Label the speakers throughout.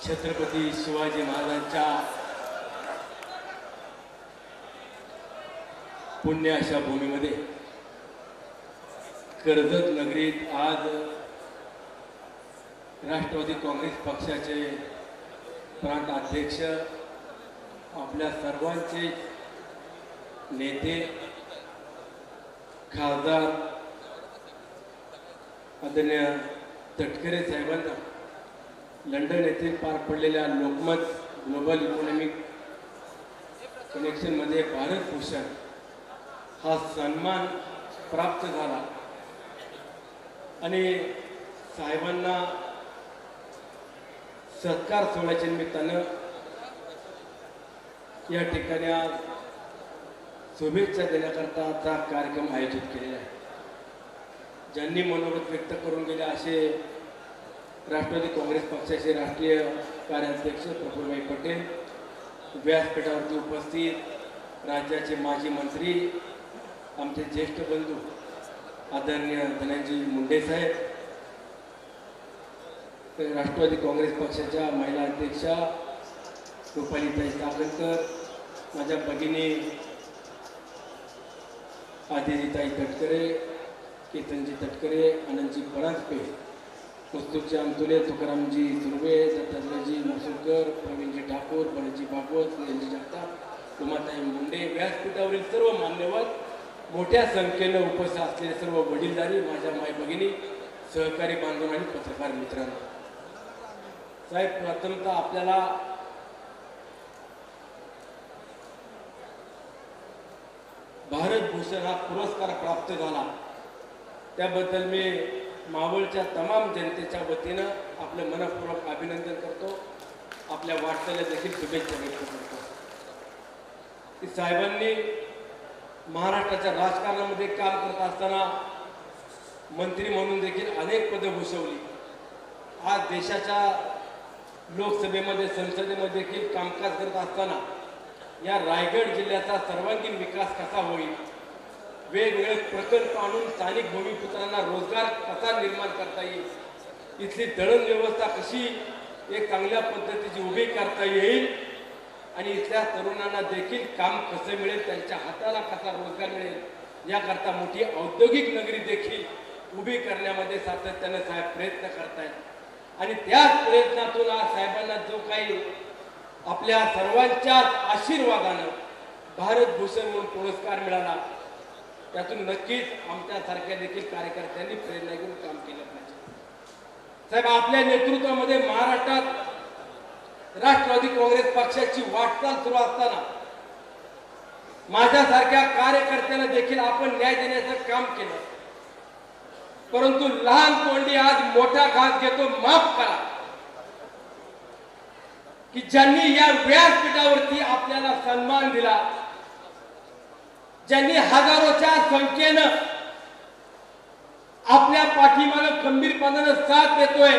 Speaker 1: छत्रपती शिवाजी महाराजांच्या पुण्य अशा भूमीमध्ये कर्जत नगरीत आज राष्ट्रवादी काँग्रेस पक्षाचे प्रांत अध्यक्ष आपल्या सर्वांचे नेते खासदार आदरणीय तटकरे साहेबांना लंडन येथे पार पडलेल्या लोकमत ग्लोबल इकॉनॉमिक कनेक्शनमध्ये भारत भूषण हा सन्मान प्राप्त झाला. आणि साहेबांना सत्कार सोहळ्याच्या निमित्तानं या ठिकाणी आज शुभेच्छा देण्याकरताचा कार्यक्रम आयोजित केलेला आहे. ज्यांनी मनोगत व्यक्त करून गेले असे राष्ट्रवादी काँग्रेस पक्षाचे राष्ट्रीय कार्याध्यक्ष प्रफुल्लभाई पटेल व्यासपीठावरती उपस्थित राज्याचे माजी मंत्री आमचे ज्येष्ठ बंधू आदरणीय धनंजय मुंडे साहेब राष्ट्रवादी काँग्रेस पक्षाच्या महिला अध्यक्षा रुपालीताई चाकणकर माझ्या भगिनी आदिजीताई तटकरे केतनजी तटकरे आनंदजी परांजपे मुस्तुकजी अंतुले तुकारामजी सुर्वे दत्तात्रयजी मुसुरकर प्रवीणजी ठाकूर बळजी भागवत सुनीलजी जगताप उमाताई मुंडे व्यासपीठावरील सर्व मान्यवर मोठ्या संख्येनं उपस्थित असलेले सर्व वडीलधारी माझ्या माय भगिनी सहकारी बांधव आणि पत्रकार मित्रांनो. साहेब प्रथमतः आपल्याला भारत भूषण हा पुरस्कार प्राप्त झाला. त्याबद्दल मी मावळच्या तमाम जनतेच्या वतीनं आपलं मनपूर्वक अभिनंदन करतो. आपल्या वाटचाल्या देखील शुभेच्छा व्यक्त करतो. की साहेबांनी महाराष्ट्राच्या राजकारणामध्ये काम करत असताना मंत्री म्हणून देखील अनेक पदं भूषवली. आज देशाच्या लोकसभेमध्ये संसदेमध्ये देखील कामकाज करत असताना या रायगड जिल्ह्याचा सर्वांगीण विकास कसा होईल वेगवेगळे प्रकल्प आणून स्थानिक भूमिपुत्रांना रोजगार कसा निर्माण करता येईल? इथली दळण व्यवस्था कशी एक चांगल्या पद्धतीची उभी करता येईल? आणि इथल्या तरुणांना देखील काम कसं मिळेल? त्यांच्या हाताला कसा रोजगार मिळेल? याकरता मोठी औद्योगिक नगरी देखील उभी करण्यामध्ये सातत्याने साहेब प्रयत्न करतायत. आणि त्याच प्रयत्नातून आज साहेबांना जो काही आपल्या सर्वांच्याच आशीर्वादानं भारत भूषण म्हणून पुरस्कार मिळाला त्यातून नक्कीच आमच्यासारख्या देखील कार्यकर्त्यांनी प्रेरणा घेऊन काम केलं पाहिजे. साहेब आपल्या नेतृत्वामध्ये महाराष्ट्रात राष्ट्रवादी काँग्रेस पक्षाची वाटचाल सुरू असताना माझ्यासारख्या कार्यकर्त्यांना देखील आपण न्याय देण्याचं काम केलं. परंतु लहान तोंडी आज मोठा घास घेतो माफ करा. की ज्यांनी या व्यासपीठावरती आपल्याला सन्मान दिला ज्यांनी हजारोच्या संख्येनं आपल्या पाठीमागं खंबीरपणानं साथ देतोय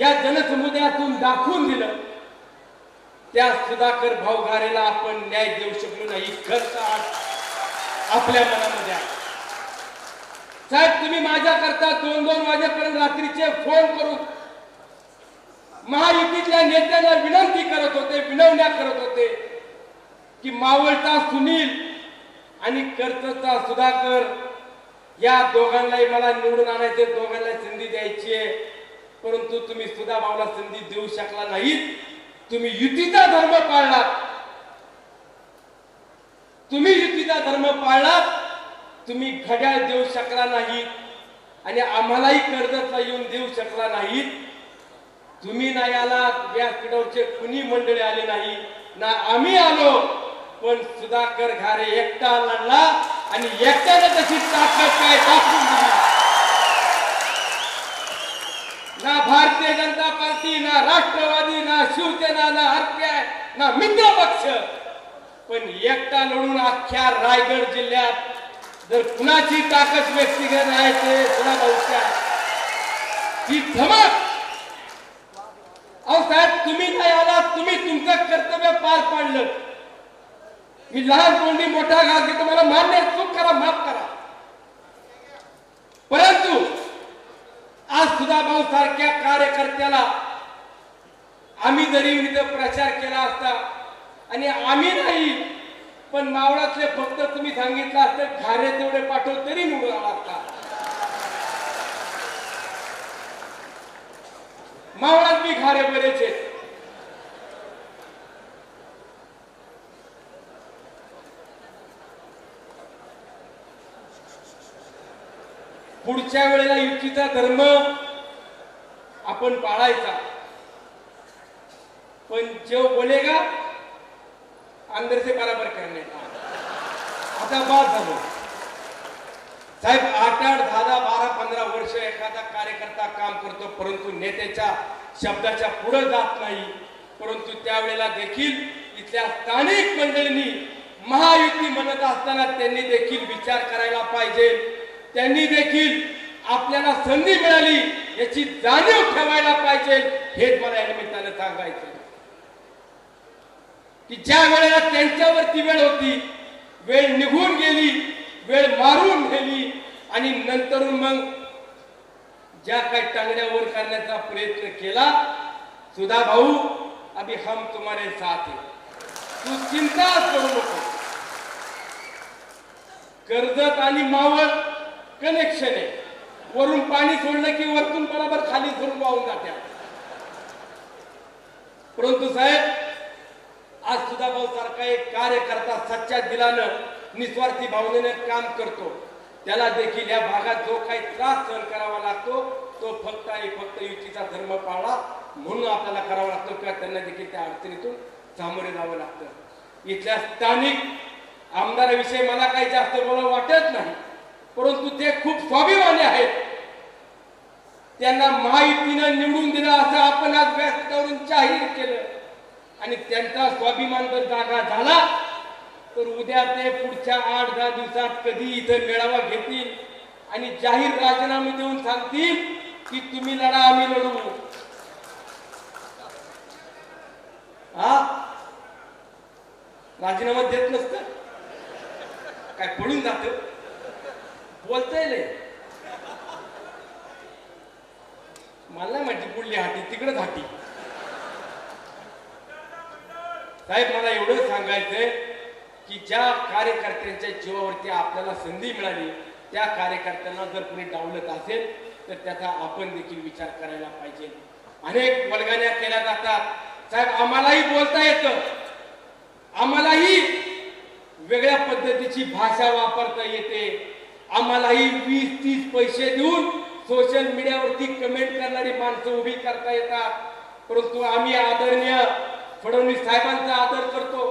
Speaker 1: या जनसमुदायातून दाखवून दिलं त्या सुधाकर भाऊगारेला आपण न्याय देऊ शकलो नाही. खर्च आपल्या मनामध्ये आहे. साहेब तुम्ही माझ्याकरता दोन दोन वाजेपर्यंत रात्रीचे फोन करून महायुतीतल्या नेत्यांना विनंती करत होते विनवण्या करत होते की मावळता सुनील आणि कर्तचा सुधाकर या दोघांनाही मला निवडून आणायचे दोघांना संधी द्यायची आहे. परंतु तुम्ही सुधा भाऊला संधी देऊ शकला नाहीत. तुम्ही युतीचा धर्म पाळलात. तुम्ही युतीचा धर्म पाळलात. तुम्ही घड्याळ देऊ शकला नाहीत. आणि आम्हालाही कर्जतला येऊन देऊ शकला नाहीत. तुम्ही नाही आलात व्यासपीठावरचे कुणी मंडळी आले नाही. ना आम्ही आलो. पण सुधाकर घारे एकटा लढला आणि एकट्याने तशी ताकद काय दाखवून दिली. ना भारतीय जनता पार्टी ना राष्ट्रवादी ना शिवसेना ना आरपीआय ना मित्र पक्ष. पण एकटा लढून अख्ख्या रायगड जिल्ह्यात जर कुणाची ताकद व्यक्तिगत आहे ते सुद्धा भाऊच्या ही धमक. अहो साहेब तुम्ही नाही आला तुम्ही तुमचं कर्तव्य पार पाडलं. मी लहान तोंडी मोठा घास घेतो मला मान्य चूक करा माफ करा. परंतु आज सुधा भाऊ सारख्या कार्यकर्त्याला आम्ही जरी विविध प्रचार केला असता आणि आम्ही नाही पण मावळातले फक्त तुम्ही सांगितलं असतं घारे तेवढे पाठव तरी निवडून आला असता मावळात मी घारे बरेच आहेत. पुढच्या वेळेला युतीचा धर्म आपण पाळायचा. पण जो बोलेगा अंदर से बराबर करणे. आता बाद झालो. साहेब आठ आठ दहा दहा बारा पंधरा वर्ष एखादा कार्यकर्ता काम करतो परंतु नेत्याच्या शब्दाच्या पुढे जात नाही. परंतु त्यावेळेला देखील इथल्या स्थानिक मंडळींनी महायुती म्हणत असताना त्यांनी देखील विचार करायला पाहिजे. त्यांनी देखील आपल्याला संधी मिळाली याची जाणीव ठेवायला पाहिजे हेच मला या निमित्तानं सांगायचं की ज्या वेळेला त्यांच्यावरती वेळ होती वेळ निघून गेली वेळ मारून गेली आणि नंतरून मग ज्या काही टांगड्या वर करण्याचा प्रयत्न केला सुधा भाऊ अभी हम तुम्हारे साथ है. तू चिंता करू नको. कर्जत आणि मावळ कनेक्शन आहे. वरून पाणी सोडलं की वरतून बरोबर खाली धरून वाहून जात्या परंतु साहेब आज सुद्धा भाऊ सारखा एक कार्यकर्ता सच्च्या दिलानं निस्वार्थी भावनेनं काम करतो. त्याला देखील या भागात जो काही त्रास सहन करावा लागतो तो फक्त आणि फक्त युतीचा धर्म पाळला म्हणून आपल्याला करावा लागतो किंवा त्यांना देखील त्या अडचणीतून सामोरे जावं लागतं. इथल्या स्थानिक आमदाराविषयी मला काही जास्त बोलावं वाटत नाही. परंतु ते खूप स्वाभिमानी आहेत. त्यांना महायुतीनं निवडून दिलं असं आपण आज व्यासपीठावरून जाहीर केलं. आणि त्यांचा स्वाभिमान जर जागा झाला तर उद्या ते पुढच्या आठ दहा दिवसात कधी इथं मेळावा घेतील आणि जाहीर राजीनामे देऊन सांगतील की तुम्ही लढा आम्ही लढू. हा? राजीनामा देत नसत? काय पडून जातं? बोलता येईल मला माहिती पुढली हाटी तिकडच हाटी. साहेब मला एवढं सांगायचंय की ज्या कार्यकर्त्यांच्या जीवावरती आपल्याला संधी मिळाली त्या कार्यकर्त्यांना जर कोणी डावलत असेल तर त्याचा आपण देखील विचार करायला पाहिजे. अनेक वर्गाण्या केल्या जातात. साहेब आम्हालाही बोलता येतं. आम्हालाही वेगळ्या पद्धतीची भाषा वापरता येते. आम्हालाही वीस तीस पैसे देऊन सोशल मीडियावरती कमेंट करणारी माणसं उभी करता येतात. परंतु आम्ही आदरणीय फडणवीस साहेबांचा आदर करतो.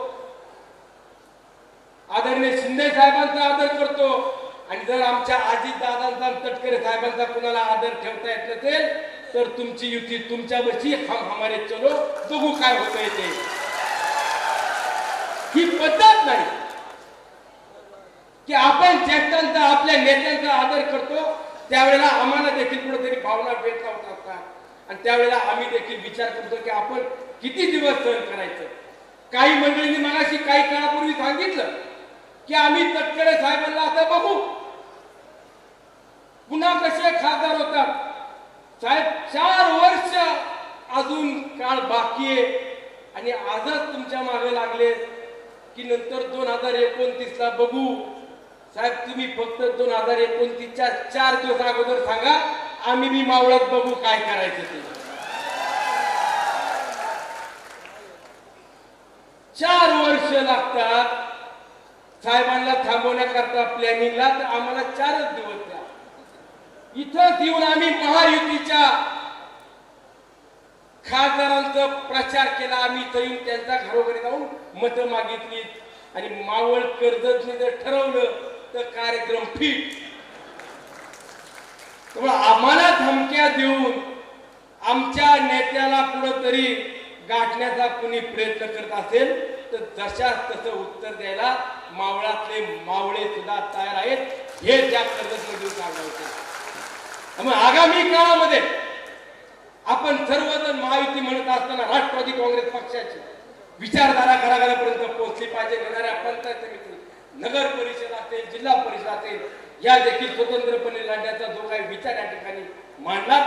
Speaker 1: आदरणीय शिंदे साहेबांचा आदर करतो. आणि जर आमच्या अजित दादांचा तटकरे साहेबांचा कुणाला आदर ठेवता येत नसेल तर तुमची युती तुमच्यावरची हम हमारे चलो. बघू काय होत येते ही पद्धत नाही. की आपण ज्येष्ठांचा आपल्या नेत्यांचा आदर करतो त्यावेळेला आम्हाला देखील कुठेतरी भावना भेटलावत असतात आणि त्यावेळेला आम्ही देखील विचार करतो की आपण किती दिवस सहन करायचं? काही मंडळींनी मनाशी काही काळापूर्वी सांगितलं की आम्ही तटकडे साहेबांना आता बघू. पुन्हा कसे खासदार होतात? साहेब चार वर्ष अजून काळ बाकी आहे आणि आजच तुमच्या मागे लागले की नंतर दोन हजार एकोणतीस ला बघू. साहेब तुम्ही फक्त दोन हजार एकोणतीसच्या चार दिवस अगोदर सांगा आम्ही मी मावळत बघू काय करायचं ते. चार वर्ष लागतात. साहेबांना थांबवण्याकरता प्लॅनिंगला तर आम्हाला चारच दिवस द्या. इथंच येऊन आम्ही महायुतीच्या खासदारांचा प्रचार केला. आम्ही इथं येऊन त्यांचा घरोघरी जाऊन मतं मागितली आणि मावळ कर्जतने जर ठरवलं तर कार्यक्रम फिट त्यामुळे आम्हाला धमक्या देऊन आमच्या नेत्याला कुठं तरी गाठण्याचा कुणी प्रयत्न करत असेल तर जशा तसं उत्तर द्यायला मावळातले मावळे सुद्धा तयार आहेत. हे त्या कर्जतमधून होतं. मग आगामी काळामध्ये आपण सर्वजण महायुती म्हणत असताना राष्ट्रवादी काँग्रेस पक्षाची विचारधारा घराघरापर्यंत पोहोचली पाहिजे येणाऱ्या पंचायत समिती नगर परिषद असेल जिल्हा परिषद असेल या देखील स्वतंत्रपणे लढण्याचा जो काही विचार या ठिकाणी मांडला.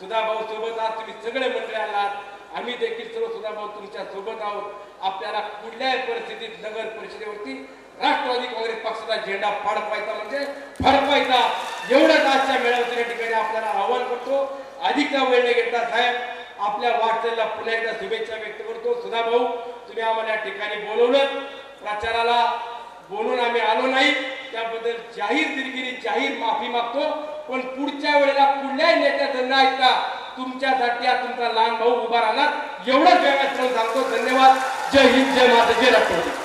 Speaker 1: सुधा भाऊ सोबत आज तुम्ही सगळे मंडळी आलात. आम्ही देखील सर्व सुद्धा भाऊ तुमच्यासोबत आहोत. आपल्याला कुठल्याही परिस्थितीत नगर परिषदेवरती राष्ट्रवादी काँग्रेस पक्षाचा झेंडा फडपायचा म्हणजे फडपायचा. एवढंच आजच्या मेळाव्याच्या या ठिकाणी आपल्याला आव्हान करतो. अधिकचा वेळ न घेतला साहेब आपल्या वाटचालीला पुन्हा एकदा शुभेच्छा व्यक्त करतो. सुधा भाऊ तुम्ही आम्हाला या ठिकाणी बोलवलं. प्रचाराला बोलून आम्ही आलो नाही. त्याबद्दल जाहीर दिलगिरी जाहीर माफी मागतो. पण पुढच्या वेळेला कुठल्याही नेत्याचं न ऐकता तुमच्यासाठी हा तुमचा लहान भाऊ उभा राहणार. एवढंच व्यवस्था सांगतो. धन्यवाद. जय हिंद जय माता जय राष्ट्रपती.